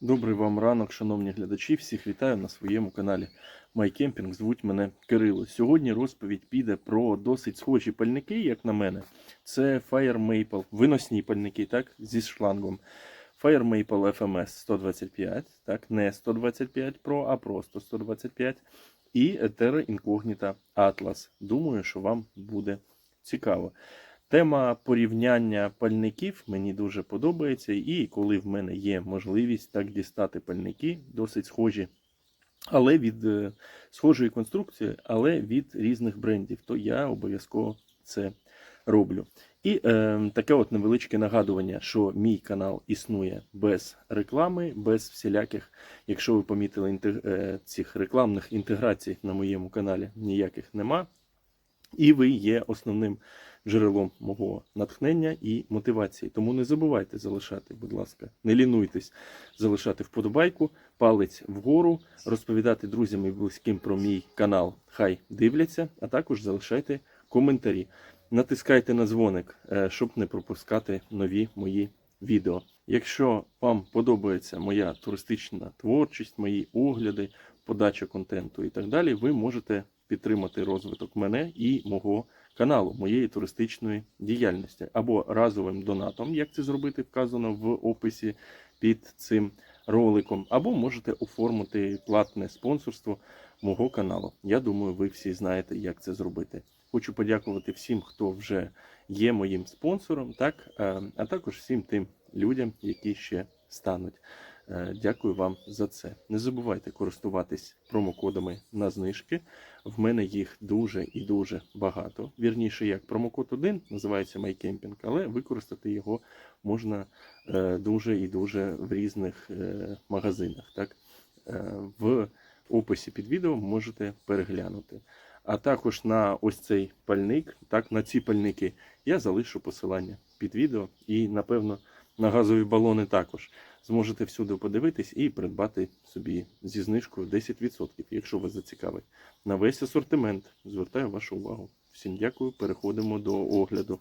Добрий вам ранок, шановні глядачі. Всіх вітаю на своєму каналі MyCamping. Звуть мене Кирило. Сьогодні розповідь піде про досить схожі пальники, як на мене. Це Fire Maple, виносні пальники, так, зі шлангом. Fire Maple FMS 125, так, не 125 Pro, а просто 125. І Terra Incognita Atlas. Думаю, що вам буде цікаво. Тема порівняння пальників мені дуже подобається, і коли в мене є можливість так дістати пальники, досить схожі, але від е, схожої конструкції, але від різних брендів, то я обов'язково це роблю. І е, таке от невеличке нагадування, що мій канал існує без реклами, без всіляких, якщо ви помітили, інтег... е, цих рекламних інтеграцій на моєму каналі ніяких нема. І ви є основним джерелом мого натхнення і мотивації. Тому не забувайте залишати, будь ласка, не лінуйтесь залишати вподобайку, палець вгору, розповідати друзям і близьким про мій канал. Хай дивляться, а також залишайте коментарі. Натискайте на дзвоник, е, щоб не пропускати нові мої відео. Якщо вам подобається моя туристична творчість, мої огляди, подача контенту і так далі, ви можете підтримати розвиток мене і мого каналу, моєї туристичної діяльності або разовим донатом, як це зробити, вказано в описі під цим роликом, або можете оформити платне спонсорство мого каналу. Я думаю, ви всі знаєте, як це зробити. Хочу подякувати всім, хто вже є моїм спонсором, так, е, а також всім тим людям, які ще стануть. Е, Дякую вам за це. Не забувайте користуватись промокодами на знижки. В мене їх дуже і дуже багато. Вірніше, як промокод 1 називається MyCamping, але використати його можна е, дуже і дуже в різних е, магазинах. Так? В описі під відео можете переглянути. А також на ось цей пальник, так, на ці пальники я залишу посилання під відео і, напевно, на газові балони також. Зможете всюди подивитись і придбати собі зі знижкою 10%, якщо вас зацікавить. На весь асортимент звертаю вашу увагу. Всім дякую, переходимо до огляду.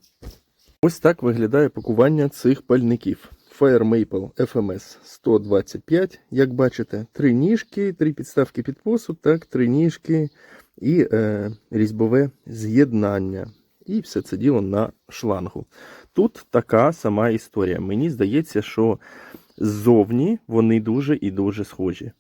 Ось так виглядає пакування цих пальників. Fire Maple FMS 125, як бачите, три ніжки, три підставки під посуд, так, три ніжки і е, різьбове з'єднання. І все це діло на шлангу. Тут така сама історія. Мені здається, що ззовні вони дуже і дуже схожі.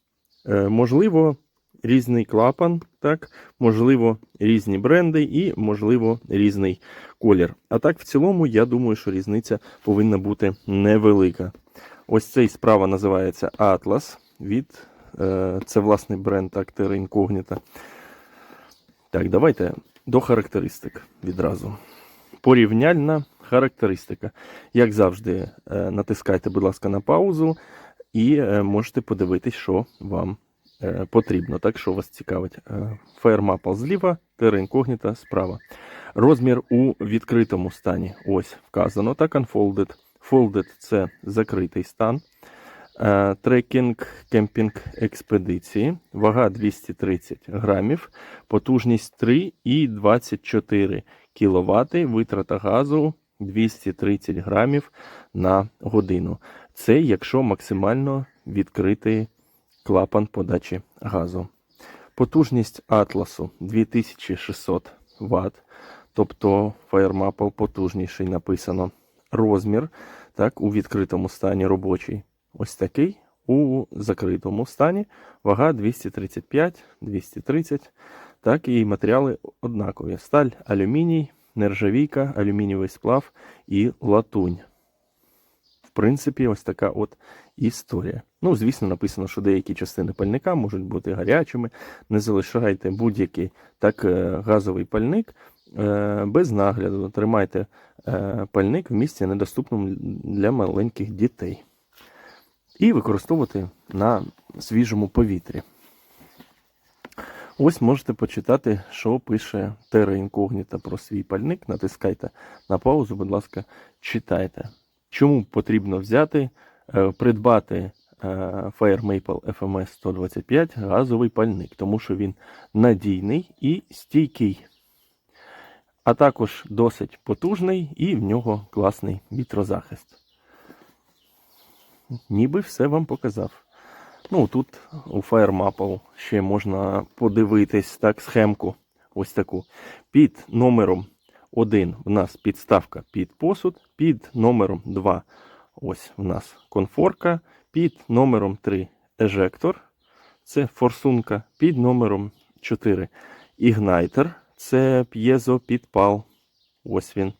Е, можливо, різний клапан, так, можливо, різні бренди і, можливо, різний колір. А так, в цілому, я думаю, що різниця повинна бути невелика. Ось цей справа називається Atlas. Від, е, це власний бренд Terra Incognita. Так, давайте до характеристик відразу. Порівняльна характеристика. Як завжди, е, натискайте, будь ласка, на паузу і е, можете подивитись, що вам е, потрібно, так, що вас цікавить. Е, зліва, Incognita справа. Розмір у відкритому стані. Ось вказано так, Unfolded. Folded – це закритий стан. Трекінг кемпінг експедиції. Вага 230 грамів, потужність 3,24 кВт, витрата газу 230 грамів на годину. Це якщо максимально відкритий клапан подачі газу. Потужність атласу 2600 Вт, тобто Firemaple потужніший написано. Розмір так, у відкритому стані робочий. Ось такий. У закритому стані вага 235-230. Так, і матеріали однакові: сталь, алюміній, нержавійка, алюмінієвий сплав і латунь. В принципі, ось така от історія. Ну, звісно, написано, що деякі частини пальника можуть бути гарячими. Не залишайте будь-який так е, газовий пальник е, без нагляду. Тримайте е, пальник в місці недоступному для маленьких дітей. І використовувати на свіжому повітрі. Ось можете почитати, що пише Terra Incognita про свій пальник. Натискайте на паузу, будь ласка, читайте. Чому потрібно взяти, е, придбати е, Fire Maple FMS 125 газовий пальник, тому що він надійний і стійкий, а також досить потужний і в нього класний вітрозахист. Ніби все вам показав. Ну, тут у FireMaple ще можна подивитись так, схемку. Ось таку. Під номером 1 в нас підставка під посуд, під номером 2 ось в нас конфорка, під номером 3 ежектор, це форсунка, під номером 4 ігнайтер, це п'єзопідпал. Ось він.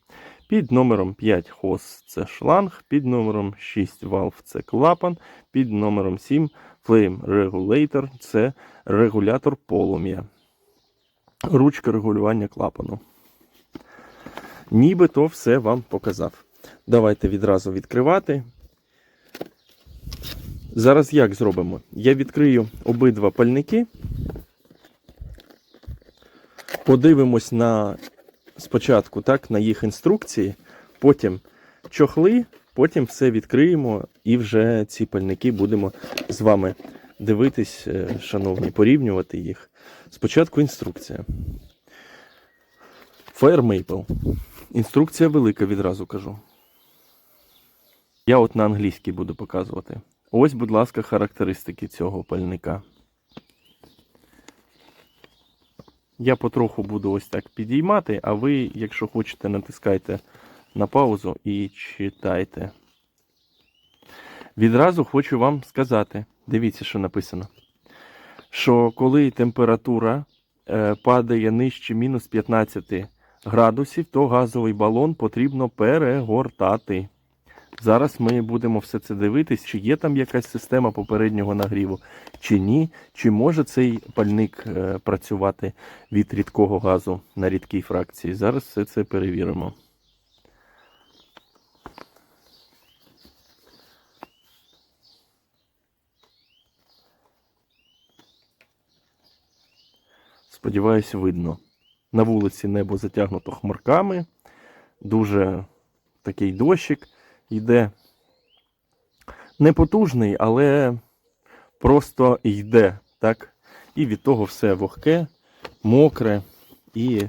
Під номером 5 хос це шланг, під номером 6 валв це клапан, під номером 7 Flame Regulator це регулятор полум'я. Ручка регулювання клапану. Нібито все вам показав. Давайте відразу відкривати. Зараз як зробимо? Я відкрию обидва пальники. Подивимось на спочатку так, на їх інструкції, потім чохли, потім все відкриємо і вже ці пальники будемо з вами дивитись, е, шановні, порівнювати їх. Спочатку інструкція. Fire Maple. Інструкція велика, відразу кажу. Я от на англійській буду показувати. Ось, будь ласка, характеристики цього пальника. Я потроху буду ось так підіймати, а ви, якщо хочете, натискайте на паузу і читайте. Відразу хочу вам сказати, дивіться, що написано. Що коли температура е, падає нижче мінус 15 градусів, то газовий балон потрібно перегортати. Зараз ми будемо все це дивитись, чи є там якась система попереднього нагріву, чи ні, чи може цей пальник е, працювати від рідкого газу на рідкій фракції. Зараз все це перевіримо. Сподіваюсь, видно. На вулиці небо затягнуто хмарками. Дуже такий дощик йде. Не потужний, але просто йде. так? І від того все вогке, мокре і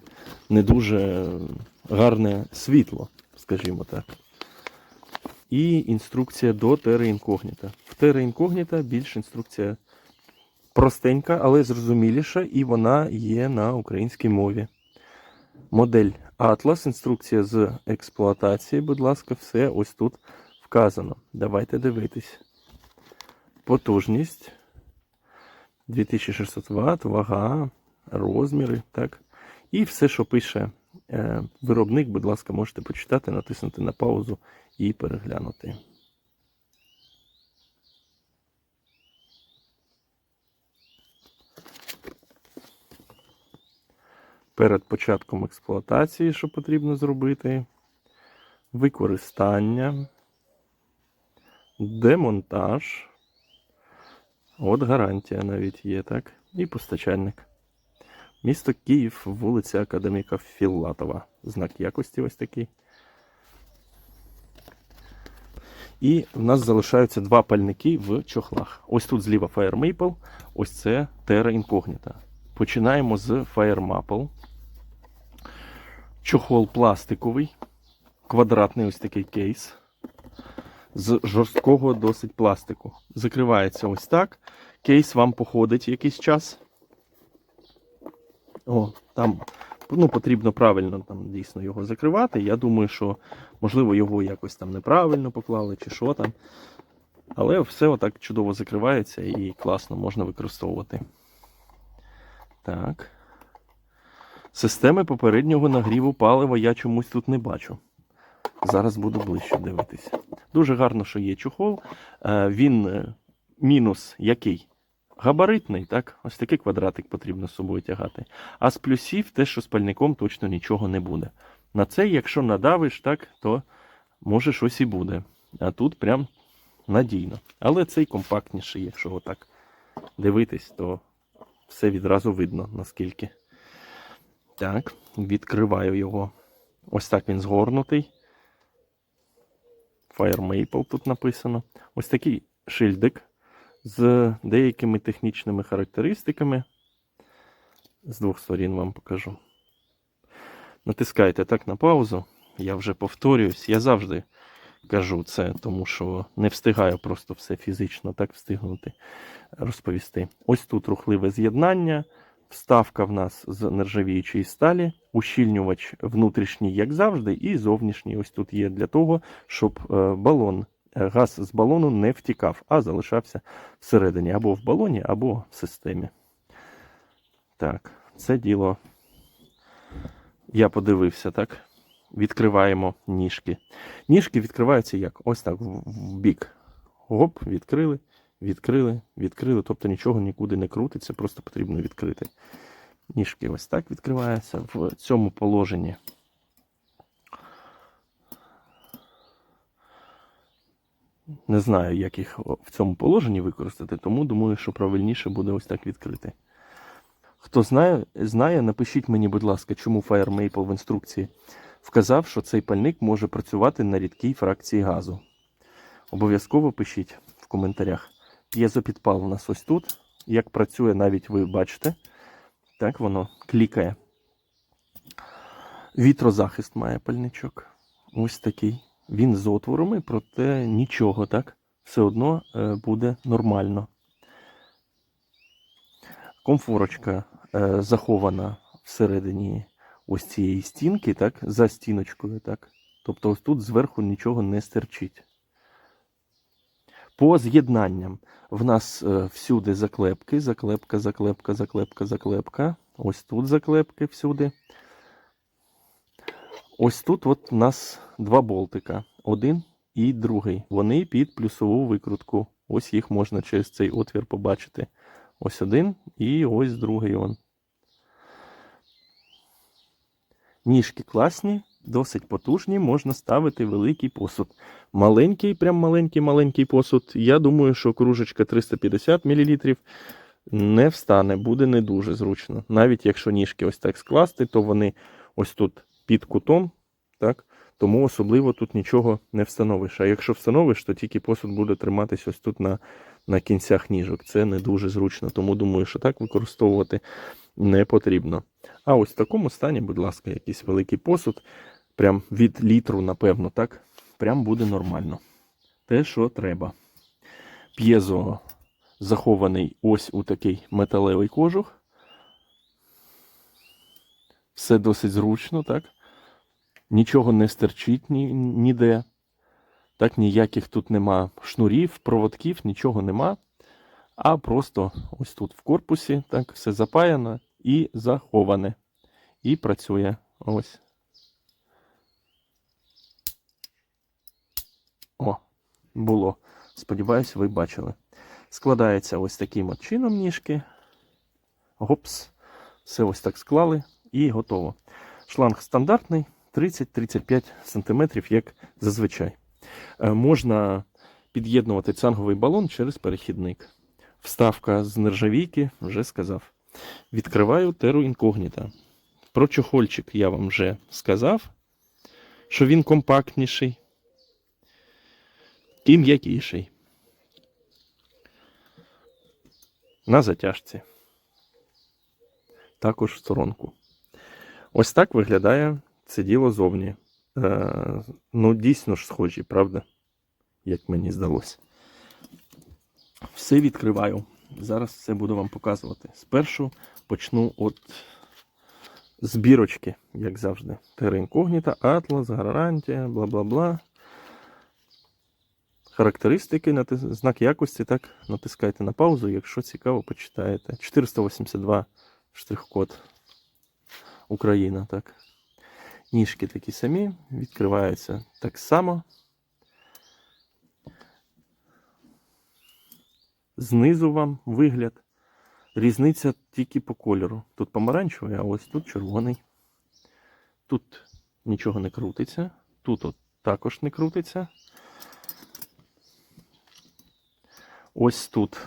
не дуже гарне світло, скажімо так. І інструкція до Terra Incognita. В Incognita більш інструкція простенька, але зрозуміліша, і вона є на українській мові. Модель Atlas, інструкція з експлуатації, будь ласка, все ось тут вказано. Давайте дивитись. Потужність 2600 Вт, вага, розміри, так. І все, що пише е, виробник, будь ласка, можете почитати, натиснути на паузу і переглянути. Перед початком експлуатації, що потрібно зробити, використання, демонтаж. От гарантія навіть є, так? І постачальник. Місто Київ, вулиця Академіка Філатова. Знак якості ось такий. І в нас залишаються два пальники в чохлах. Ось тут зліва Fire Maple, ось це Terra Incognita. Починаємо з Fire Maple. Чохол пластиковий, квадратний ось такий кейс. З жорсткого досить пластику. Закривається ось так. Кейс вам походить якийсь час. О, там ну, потрібно правильно там дійсно його закривати. Я думаю, що, можливо, його якось там неправильно поклали чи що там. Але все отак чудово закривається і класно можна використовувати. Так. Системи попереднього нагріву палива я чомусь тут не бачу. Зараз буду ближче дивитися. Дуже гарно, що є чохол. Е, Він е, мінус який? Габаритний, так? Ось такий квадратик потрібно з собою тягати. А з плюсів те, що з пальником точно нічого не буде. На цей, якщо надавиш, так, то може щось і буде. А тут прям надійно. Але цей компактніший, якщо отак дивитись, то все відразу видно, наскільки. Так, відкриваю його. Ось так він згорнутий. Fire Maple тут написано. Ось такий шильдик з деякими технічними характеристиками. З двох сторін вам покажу. Натискайте так на паузу. Я вже повторююсь. Я завжди кажу це, тому що не встигаю просто все фізично так встигнути розповісти. Ось тут рухливе з'єднання, вставка в нас з нержавіючої сталі, ущільнювач внутрішній, як завжди, і зовнішній. Ось тут є для того, щоб е, балон, е, газ з балону не втікав, а залишався всередині або в балоні, або в системі. Так, це діло. Я подивився, так? Відкриваємо ніжки. Ніжки відкриваються як? Ось так, в, бік. Гоп, відкрили, відкрили, відкрили. Тобто нічого нікуди не крутиться, просто потрібно відкрити. Ніжки ось так відкриваються. В цьому положенні. Не знаю, як їх в цьому положенні використати, тому думаю, що правильніше буде ось так відкрити. Хто знає, знає, напишіть мені, будь ласка, чому Fire Maple в інструкції вказав, що цей пальник може працювати на рідкій фракції газу. Обов'язково пишіть в коментарях. П'єзопідпал у нас ось тут. Як працює, навіть ви бачите. Так воно клікає. Вітрозахист має пальничок. Ось такий. Він з отворами, проте нічого, так? Все одно е, буде нормально. Комфорочка е, захована всередині ось цієї стінки, так, за стіночкою, так. Тобто ось тут зверху нічого не стерчить. По з'єднанням в нас е, всюди заклепки, заклепка, заклепка, заклепка, заклепка. Ось тут заклепки всюди. Ось тут от у нас два болтика. Один і другий. Вони під плюсову викрутку. Ось їх можна через цей отвір побачити. Ось один і ось другий он. Ніжки класні, досить потужні, можна ставити великий посуд. Маленький, прям маленький-маленький посуд. Я думаю, що кружечка 350 мл не встане, буде не дуже зручно. Навіть якщо ніжки ось так скласти, то вони ось тут під кутом, так? тому особливо тут нічого не встановиш. А якщо встановиш, то тільки посуд буде триматись ось тут на, на кінцях ніжок. Це не дуже зручно. Тому думаю, що так використовувати не потрібно. А ось в такому стані, будь ласка, якийсь великий посуд, прям від літру, напевно, так, прям буде нормально. Те, що треба. П'єзо захований ось у такий металевий кожух. Все досить зручно, так? Нічого не стерчить ні, ніде. Так, ніяких тут нема шнурів, проводків, нічого нема. А просто ось тут в корпусі, так, все запаяно і заховане. І працює. Ось. О, було. Сподіваюсь, ви бачили. Складається ось таким от чином ніжки. Гопс. Все ось так склали і готово. Шланг стандартний 30-35 см, як зазвичай. Е, Можна під'єднувати цанговий балон через перехідник. Вставка з нержавійки, вже сказав. Відкриваю теру інкогніта. Про чохольчик я вам вже сказав, що він компактніший і м'якіший. На затяжці. Також в сторонку. Ось так виглядає це діло зовні. Е, ну, дійсно ж схожі, правда? Як мені здалося. Все відкриваю. Зараз все буду вам показувати. Спершу почну от збірочки, як завжди. Terra Incognita, Atlas, гарантія, бла бла бла. Характеристики, знак якості, так, натискайте на паузу, якщо цікаво, почитаєте. 482 штрих-код Україна, так. Ніжки такі самі, відкриваються так само. Знизу вам вигляд. Різниця тільки по кольору. Тут помаранчевий, а ось тут червоний. Тут нічого не крутиться. Тут от також не крутиться. Ось тут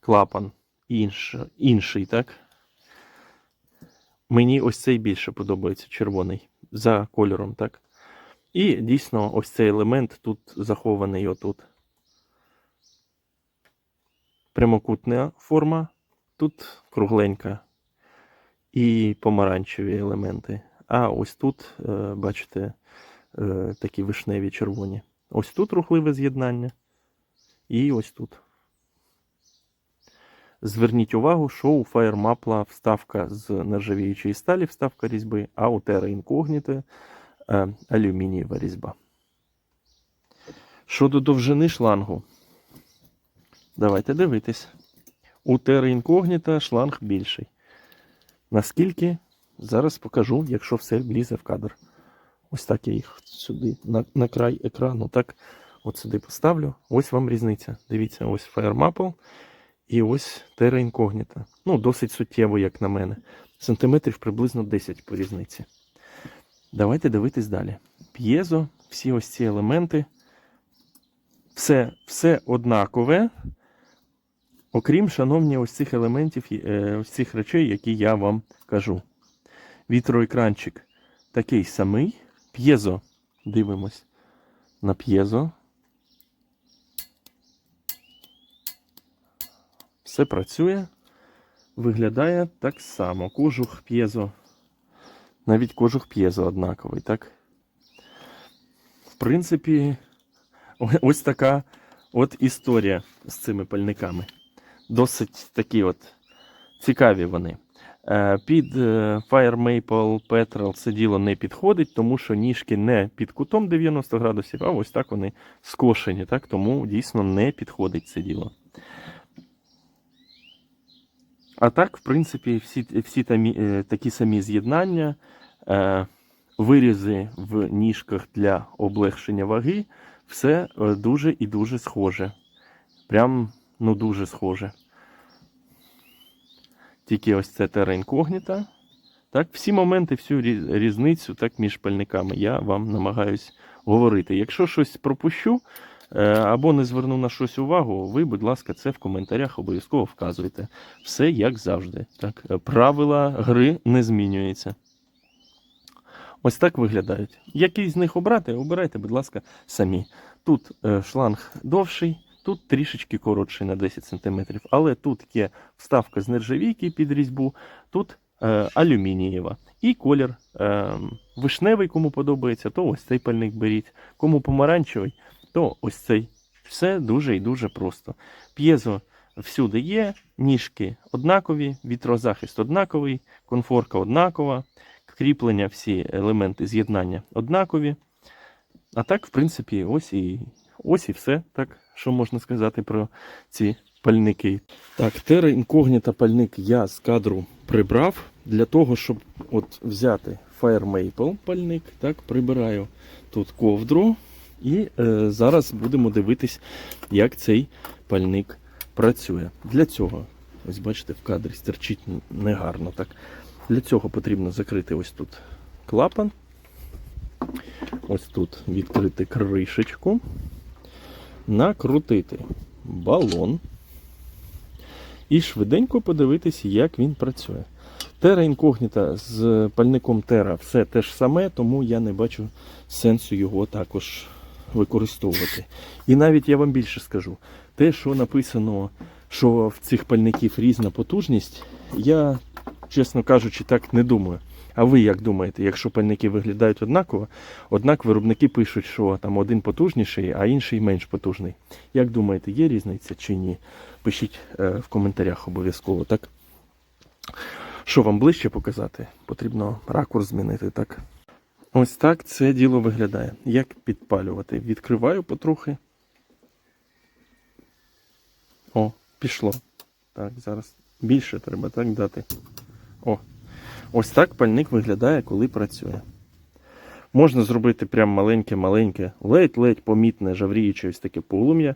клапан інш, інший, так? Мені ось цей більше подобається, червоний, за кольором, так? І дійсно ось цей елемент тут захований отут. Прямокутна форма, тут кругленька. І помаранчеві елементи. А ось тут, е, бачите, е, такі вишневі червоні. Ось тут рухливе з'єднання. І ось тут. Зверніть увагу, що у Firemapla вставка з нержавіючої сталі, вставка різьби, а у Terra Incognito е, алюмінієва різьба. Щодо довжини шлангу, давайте дивитись. У Terra Incognito шланг більший. Наскільки? Зараз покажу, якщо все влізе в кадр. Ось так я їх сюди, на, на край екрану, так от сюди поставлю. Ось вам різниця. Дивіться, ось Firemaple і ось Terra Incognito. Ну, досить суттєво, як на мене. Сантиметрів приблизно 10 по різниці. Давайте дивитись далі. П'єзо, всі ось ці елементи. Все, все однакове. Окрім, шановні, ось цих елементів, е, ось цих речей, які я вам кажу. Вітроекранчик такий самий. П'єзо. Дивимось на п'єзо. Все працює. Виглядає так само. Кожух п'єзо. Навіть кожух п'єзо однаковий, так? В принципі, ось така от історія з цими пальниками. Досить такі от цікаві вони. Е, Під е, Fire Maple Petrol це діло не підходить, тому що ніжки не під кутом 90 градусів, а ось так вони скошені. Так? Тому дійсно не підходить це діло. А так, в принципі, всі, всі тамі, е, такі самі з'єднання, вирізи в ніжках для облегшення ваги, все дуже і дуже схоже. Прям ну дуже схоже. Тільки ось це Terra Incognita. Так, всі моменти, всю різницю так, між пальниками я вам намагаюсь говорити. Якщо щось пропущу е, або не зверну на щось увагу, ви, будь ласка, це в коментарях обов'язково вказуйте. Все як завжди. Так, Е, правила гри не змінюються. Ось так виглядають. Який з них обрати, обирайте, будь ласка, самі. Тут е, шланг довший, тут трішечки коротший на 10 см, але тут є вставка з нержавійки під різьбу, тут е, алюмінієва. І колір е, вишневий, кому подобається, то ось цей пальник беріть. Кому помаранчевий, то ось цей. Все дуже і дуже просто. П'єзо всюди є, ніжки однакові, вітрозахист однаковий, конфорка однакова, кріплення, всі елементи з'єднання однакові. А так, в принципі, ось і, ось і все, так, що можна сказати про ці пальники. Так, Terra Incognita пальник я з кадру прибрав для того, щоб от взяти Fire Maple пальник, так, прибираю тут ковдру. І е, зараз будемо дивитись, як цей пальник працює. Для цього, ось бачите, в кадрі стерчить негарно. так. Для цього потрібно закрити ось тут клапан. Ось тут відкрити кришечку, накрутити балон і швиденько подивитися, як він працює. Terra Incognita з пальником Terra все те ж саме, тому я не бачу сенсу його також використовувати. І навіть я вам більше скажу: те, що написано, що в цих пальників різна потужність, я, чесно кажучи, так не думаю. А ви як думаєте, якщо пальники виглядають однаково, однак виробники пишуть, що там один потужніший, а інший менш потужний. Як думаєте, є різниця чи ні? Пишіть е, в коментарях обов'язково, так? Що вам ближче показати? Потрібно ракурс змінити, так? Ось так це діло виглядає. Як підпалювати? Відкриваю потрохи. О, пішло. Так, зараз більше треба так дати. О, ось так пальник виглядає, коли працює. Можна зробити прям маленьке-маленьке, ледь-ледь помітне жавріюче ось таке полум'я,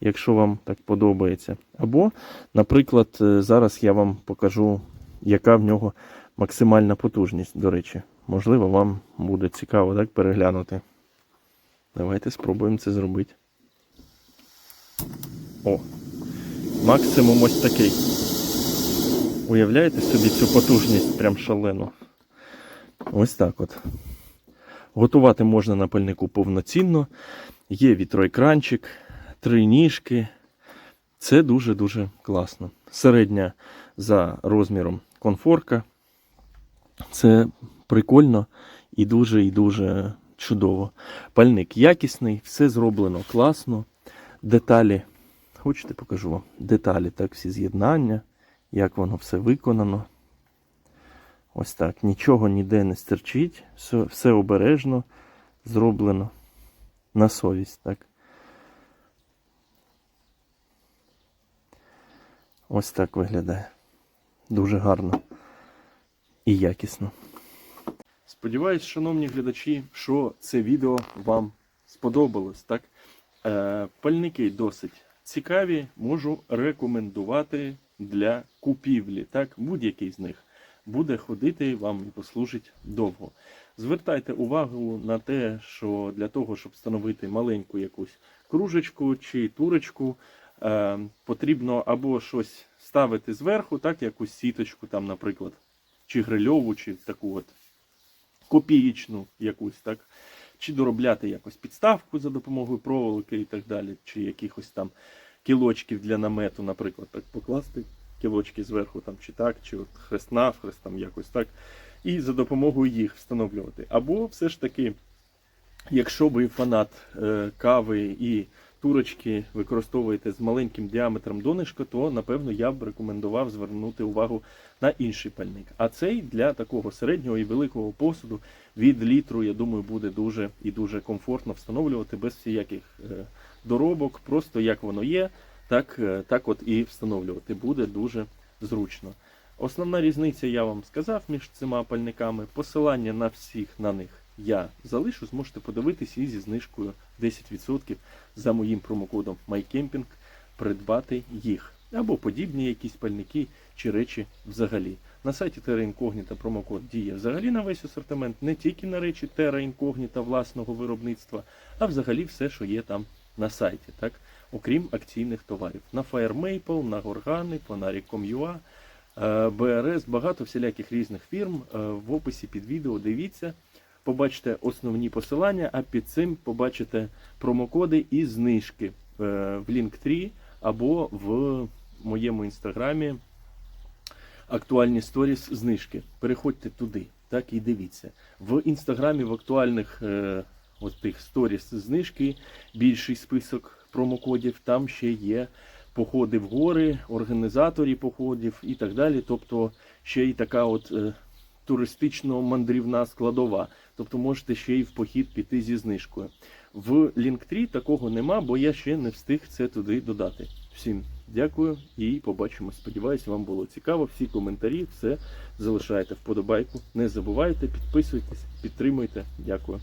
якщо вам так подобається. Або, наприклад, е, зараз я вам покажу, яка в нього максимальна потужність, до речі. Можливо, вам буде цікаво так переглянути. Давайте спробуємо це зробити. О, максимум ось такий. Уявляєте собі цю потужність прям шалену. Ось так от. Готувати можна на пальнику повноцінно. Є вітроекранчик, три ніжки. Це дуже-дуже класно. Середня за розміром конфорка. Це прикольно і дуже і дуже чудово. Пальник якісний, все зроблено класно. Деталі, хочете, покажу вам. Деталі, так, всі з'єднання, як воно все виконано. Ось так. Нічого ніде не стерчить, все, все обережно зроблено на совість. Так. Ось так виглядає. Дуже гарно і якісно. Сподіваюсь, шановні глядачі, що це відео вам сподобалось. Так? Е, пальники досить цікаві, можу рекомендувати для купівлі. Так? Будь-який з них буде ходити вам і послужить довго. Звертайте увагу на те, що для того, щоб встановити маленьку якусь кружечку чи турочку, е, потрібно або щось ставити зверху, так, якусь сіточку, там, наприклад, чи грильову, чи таку от копієчну якусь, так, чи доробляти якось підставку за допомогою проволоки і так далі, чи якихось там кілочків для намету, наприклад, так покласти кілочки зверху, там, чи так, чи от хрест навхрест, там якось так, і за допомогою їх встановлювати. Або все ж таки, якщо ви фанат е, кави і турочки використовуєте з маленьким діаметром донишка, то напевно я б рекомендував звернути увагу на інший пальник. А цей для такого середнього і великого посуду від літру, я думаю, буде дуже і дуже комфортно встановлювати без всіяких е, доробок, просто як воно є, так, е, так от і встановлювати буде дуже зручно. Основна різниця я вам сказав між цими пальниками. Посилання на всіх на них я залишу, зможете подивитися і зі знижкою 10% за моїм промокодом MyCamping придбати їх. Або подібні якісь пальники чи речі взагалі. На сайті Terra Incognita промокод діє взагалі на весь асортимент, не тільки на речі Terra Incognita власного виробництва, а взагалі все, що є там на сайті, так? окрім акційних товарів. На Fire Maple, на Горгани, Ponari.com.ua, е, БРС, багато всіляких різних фірм. Е, В описі під відео дивіться, побачите основні посилання, а під цим побачите промокоди і знижки е, в Linktree або в моєму інстаграмі актуальні сторіс знижки. Переходьте туди, так і дивіться. В інстаграмі в актуальних от тих сторіс знижки більший список промокодів. Там ще є походи в гори, організаторі походів і так далі. Тобто ще й така от е, туристично-мандрівна складова. Тобто можете ще й в похід піти зі знижкою. В Linktree такого нема, бо я ще не встиг це туди додати. Всім дякую і побачимо. Сподіваюсь, вам було цікаво. Всі коментарі, все залишайте вподобайку. Не забувайте, підписуйтесь, підтримуйте. Дякую.